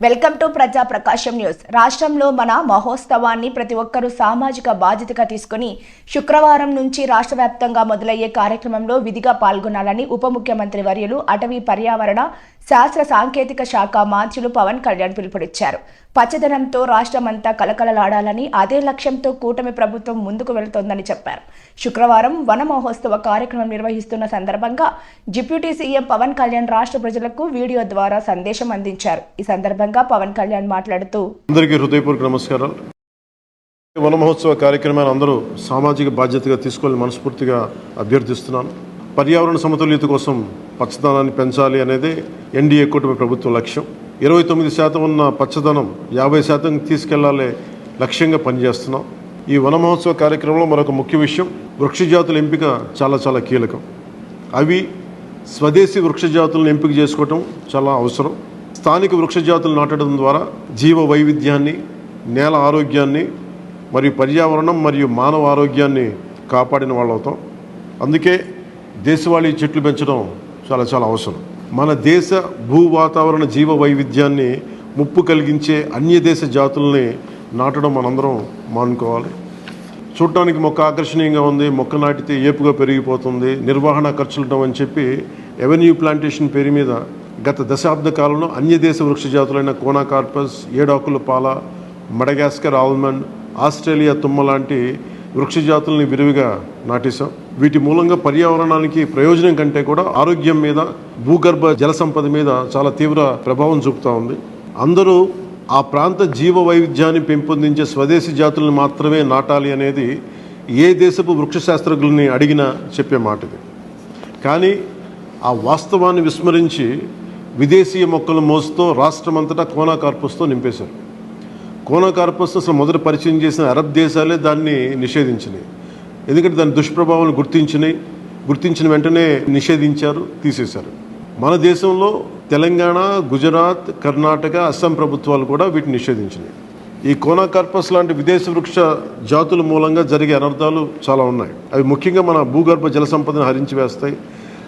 Welcome to ప్రజా ప్రకాశం news. రాష్ట్రంలో మన మహోత్సవాన్ని ప్రతి ఒక్కరూ సామాజిక బాధ్యతగా తీసుకుని శుక్రవారం నుంచి రాష్ట్ర వ్యాప్తంగా మొదలయ్యే కార్యక్రమంలో విధిగా పాల్గొనాలని ఉప ముఖ్యమంత్రి వర్యులు అటవీ పర్యావరణ శాస్త్ర సాంకేతిక శాఖ మంత్రులు పవన్ కళ్యాణ్ పిలుపునిచ్చారు. పచ్చదనంతో రాష్ట్రమంతా కలకలలాడాలని అదే లక్ష్యంతో కూటమి ప్రభుత్వం ముందుకు వెళుతోందని చెప్పారు. శుక్రవారం వన మహోత్సవ కార్యక్రమం నిర్వహిస్తున్న సందర్భంగా డిప్యూటీ సీఎం పవన్ కళ్యాణ్ రాష్ట్ర ప్రజలకు వీడియో ద్వారా సందేశం అందించారు. ఈ సందర్భంగా పవన్ కళ్యాణ్ మాట్లాడుతూ అందరికీ హృదయపూర్వక నమస్కారాలు. వన మహోత్సవ కార్యక్రమాన్ని అందరూ సామాజిక బాధ్యతగా తీసుకోవాలని మనస్ఫూర్తిగా అభ్యర్థిస్తున్నాను. పర్యావరణ సమతుల్యత కోసం పచ్చదనాన్ని పెంచాలి అనేది ఎన్డీఏ కూటమి ప్రభుత్వ లక్ష్యం. ఇరవై తొమ్మిది శాతం ఉన్న పచ్చదనం యాభై శాతం తీసుకెళ్ళాలి లక్ష్యంగా పనిచేస్తున్నాం. ఈ వన మహోత్సవ కార్యక్రమంలో మరొక ముఖ్య విషయం వృక్షజాతుల ఎంపిక చాలా చాలా కీలకం. అవి స్వదేశీ వృక్షజాతులను ఎంపిక చేసుకోవటం చాలా అవసరం. స్థానిక వృక్షజాతులు నాటడం ద్వారా జీవ వైవిధ్యాన్ని నేల ఆరోగ్యాన్ని మరియు పర్యావరణం మరియు మానవ ఆరోగ్యాన్ని కాపాడిన వాళ్ళవుతాం. అందుకే దేశవాళీ చెట్లు పెంచడం చాలా చాలా అవసరం. మన దేశ భూ వాతావరణ జీవ వైవిధ్యాన్ని ముప్పు కలిగించే అన్యదేశ జాతుల్ని నాటడం మనందరం మానుకోవాలి. చూడటానికి మొక్క ఆకర్షణీయంగా ఉంది మొక్క నాటితే ఏపుగా పెరిగిపోతుంది నిర్వహణ ఖర్చులు అని చెప్పి ఎవెన్యూ ప్లాంటేషన్ పేరు మీద గత దశాబ్ద కాలంలో అన్యదేశ వృక్ష జాతులైన కోనాకార్పస్ ఏడాకుల పాల మడగాస్కర్ ఆల్మండ్ ఆస్ట్రేలియా తుమ్మ లాంటి వృక్ష జాతుల్ని విరివిగా నాటేశాం. వీటి మూలంగా పర్యావరణానికి ప్రయోజనం కంటే కూడా ఆరోగ్యం మీద భూగర్భ జల సంపద మీద చాలా తీవ్ర ప్రభావం చూపుతూ ఉంది. అందరూ ఆ ప్రాంత జీవ వైవిధ్యాన్ని పెంపొందించే స్వదేశీ జాతులను మాత్రమే నాటాలి అనేది ఏ దేశపు వృక్ష శాస్త్రజ్ఞుల్ని అడిగినా చెప్పే మాట ఇది కానీ ఆ వాస్తవాన్ని విస్మరించి విదేశీయ మొక్కలు మోస్తూ రాష్ట్రమంతటా కోనా కార్పస్తో నింపేశారు. కోనా కార్పస్ అసలు మొదట పరిచయం చేసిన అరబ్ దేశాలే దాన్ని నిషేధించినాయి. ఎందుకంటే దాని దుష్ప్రభావాలను గుర్తించినాయి గుర్తించిన వెంటనే నిషేధించారు తీసేశారు. మన దేశంలో తెలంగాణ గుజరాత్ కర్ణాటక అస్సాం ప్రభుత్వాలు కూడా వీటిని నిషేధించినాయి ఈ కోనా కార్పస్ లాంటి విదేశ వృక్ష జాతుల మూలంగా జరిగే అనర్థాలు చాలా ఉన్నాయి. అవి ముఖ్యంగా మన భూగర్భ జల సంపదను హరించి వేస్తాయి.